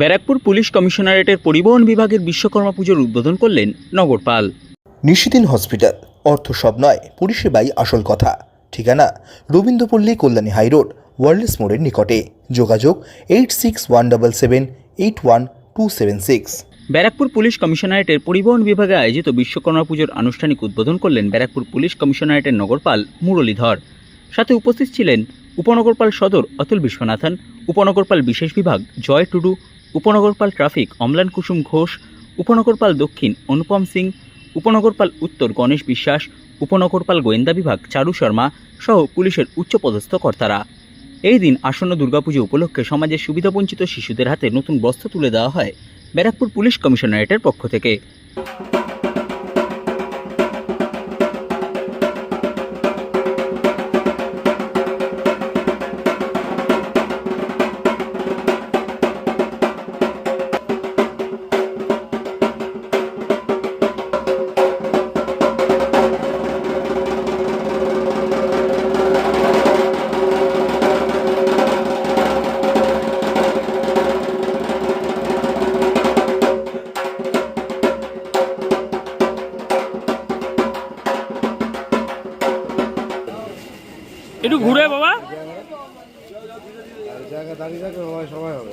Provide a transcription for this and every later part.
Barrackpore police কমিশনারেটের পরিবহন বিভাগের বিশ্বকর্মা পুজোর উদ্বোধন করলেন নগরপাল। নিশিদিন হসপিটাল। অর্থ সব নয় পরিষেবাই আসল কথা। ঠিকানা রবীন্দ্রপল্লী কল্যাণী হাইরোড ওয়ার্ল্ডস মোড়ের নিকটে। যোগাযোগ eight six one double seven eight one two seven six. Barrackpore police কমিশনারেটের পরিবহন বিভাগে আয়োজিত বিশ্বকর্মা পুজোর আনুষ্ঠানিক উদ্বোধন করলেন ব্যারাকপুর পুলিশ কমিশনারেটের নগরপাল মুরলীধর। সাথে উপস্থিত ছিলেন উপনগরপাল সদর অতুল বিশ্বনাথন উপনগরপাল বিশেষ বিভাগ জয় টুডু উপনগরপাল ট্রাফিক, অম্লান কুসুম ঘোষ, উপনগরপাল দক্ষিণ, অনুপম সিং, উপনগরপাল উত্তর গণেশ বিশ্বাস, উপনগরপাল গোয়েন্দা বিভাগ চারু শর্মা সহ পুলিশের উচ্চপদস্থ কর্তারা। এই দিন আসন্ন দুর্গাপুজো উপলক্ষে সমাজের সুবিধাবঞ্চিত শিশুদের হাতে নতুন বস্ত্র তুলে দেওয়া হয় ব্যারাকপুর পুলিশ কমিশনারেটের পক্ষ থেকে। একটু ঘুরে বাবা। জায়গা দাঁড়িয়ে থাকবে সবাই সবাই হবে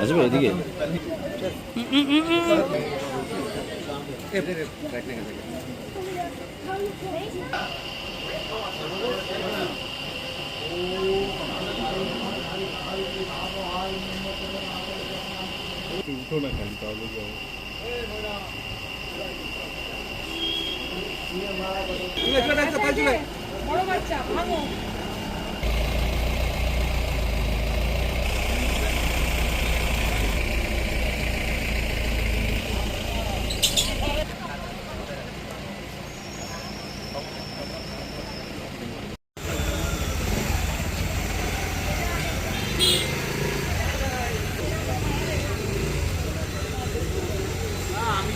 আসবে এদিকে? উঠো না খালি তাহলে যাও বড় বাচ্চা ভাঙো।